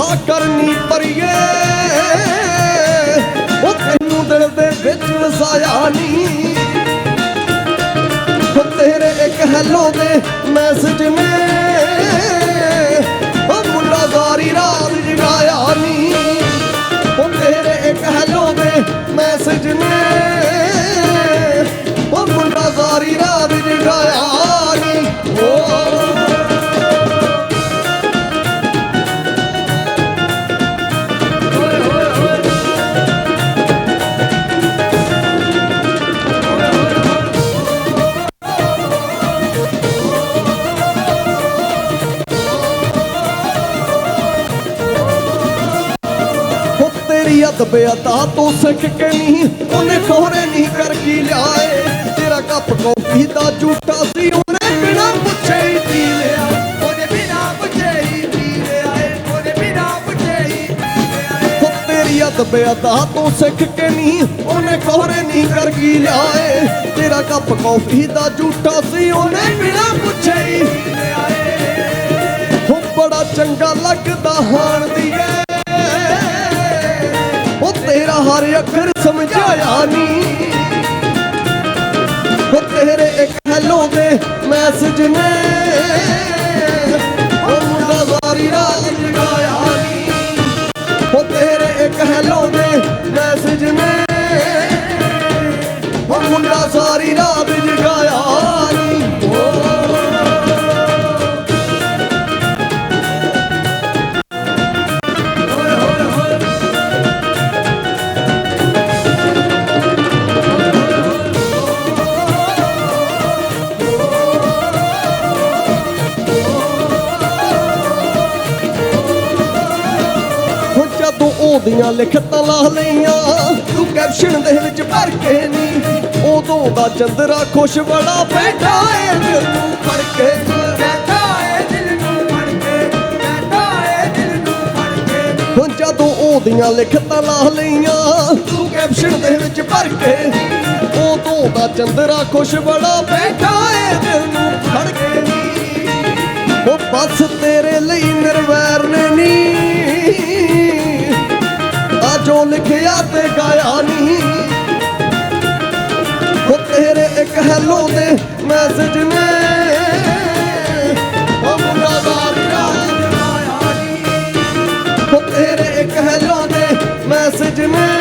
ਰਿਹਾ ਕਰਨੀ ਪਰੀਏ। ਉਹ ਤੈਨੂੰ ਦਿਲ ਦੇ ਵਿੱਚ ਵਸਾਇਆ ਨਹੀਂ। ਉਹ ਤੇਰੇ ਇੱਕ ਹੈਲੋ ਦੇ ਮੈਸੇਜ ਨੇ। ਉਹ ਮੁੰਡਾ ਸਾਰੀ ਰਾਤ ਜਗਾਇਆ ਨਹੀਂ। ਉਹ ਤੇਰੇ ਇੱਕ ਹੈਲੋ ਦੇ ਮੈਸੇਜ ਨੇ। ਤੇਰੀ ਅਦਬ ਅਦਾ ਤੋਂ ਸਿੱਖ ਕੇ ਨਹੀਂ ਉਹਨੇ ਖੋਰੇ ਨਹੀਂ ਕਰ ਕੀ ਲਿਆਏ। ਤੇਰਾ ਕੱਪ ਕੌਫੀ ਦਾ ਝੂਠਾ ਸੀ, ਉਹਨੇ ਬਿਨਾ ਪੁੱਛੇ ਹੀ ਪੀ ਲਿਆ। ਉਹਦੇ ਬਿਨਾ ਪੁੱਛੇ ਹੀ ਪੀ ਲਿਆ ਏ ਬਿਨਾ ਪੁੱਛੇ ਹੀ ਪੀ ਲਿਆ ਉਹ ਤੇਰੀ ਅਦਬ ਅਦਾ ਤੋਂ ਸਿੱਖ ਕੇ ਨਹੀਂ ਉਹਨੇ ਖੋਰੇ ਨਹੀਂ ਕਰ ਕੀ ਲਿਆਏ। ਤੇਰਾ ਕੱਪ ਕੌਫੀ ਦਾ ਝੂਠਾ ਸੀ, ਉਹਨੇ ਬਿਨਾ ਪੁੱਛੇ ਹੀ ਪੀ ਲਿਆ ਬੜਾ ਚੰਗਾ ਲੱਗਦਾ ਹਾਣ ਦੀ ਫਿਰ ਸਮਝਾਇਆ ਨਹੀਂ ਉਹ ਤੇਰੇ ਇੱਕ ਹੈਲੋ ਦੇ ਮੈਸੇਜ ਨੇ। ਉਹਦੀਆਂ ਲਿਖਤਾਂ ਲਾ ਲਈਆਂ। ਤੂੰ ਕੈਪਸ਼ਨ ਦੇ ਵਿੱਚ ਭਰ ਕੇ ਨਹੀਂ ਉਦੋਂ ਦਾ ਚੰਦਰਾ ਖੁਸ਼ ਬੜਾ ਬੈਠਾ ਏ ਦਿਲ ਨੂੰ ਫੜ ਕੇ। ਬੈਠਾ ਜਦੋਂ ਉਹਦੀਆਂ ਲਿਖਤਾਂ ਲਾ ਲਈਆਂ, ਤੂੰ ਕੈਪਸ਼ਨ ਦੇ ਵਿੱਚ ਭਰ ਕੇ, ਉਦੋਂ ਦਾ ਚੰਦਰਾ ਖੁਸ਼ ਬੜਾ ਬੈਠਾ ਏ ਦਿਲ ਨੂੰ ਫੜ ਕੇ। ਉਹ ਬਸ ਤੇਰੇ ਲਈ ਨਿਰਵੈਰ ਨੇ ਹੈਲੋ ਦੇ ਨੇ। ਉਹ ਮੁੰਡਾ ਸਾਰੀ ਰਾਤ ਜਗਾਇਆ ਤੇਰੇ ਇੱਕ ਹੈਲੋ ਦੇ ਮੈਸੇਜ ਨੇ।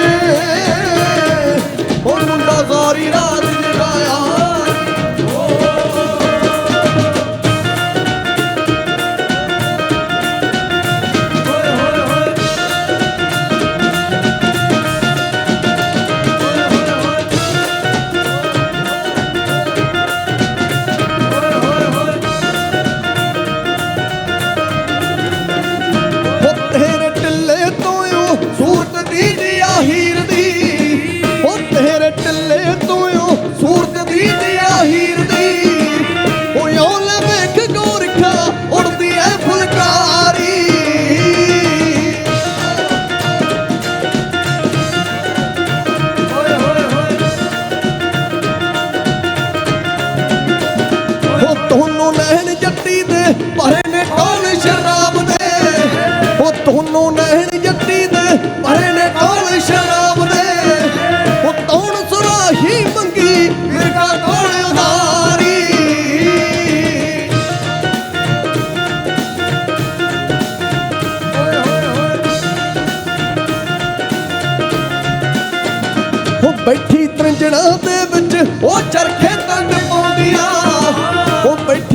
ਤੁਹਾਨੂੰ ਨਹਿਣ ਜੱਟੀ ਦੇ ਭਰੇ ਨੇ ਕੌਣ ਸ਼ਰਾਬ ਦੇ। ਉਹ ਕੌਣ ਸੁਰਾਹੀ ਮੰਗੀ, ਮੇਰਾ ਕੌਣ ਉਧਾਰੀ। ਉਹ ਬੈਠੀ ਤ੍ਰਿੰਜਣਾ ਦੇ ਵਿੱਚ, ਉਹ ਚਰਖੇ ਤੰਗ ਪਾਉਂਦੀਆਂ ਉਹ ਬੈਠੀ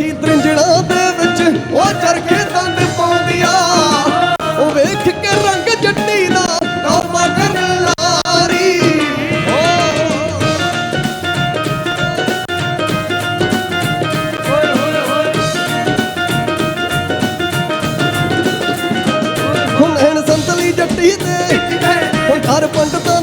ਹੁਣ ਐਨ ਸੰਤਲੀ ਜੱਟੀ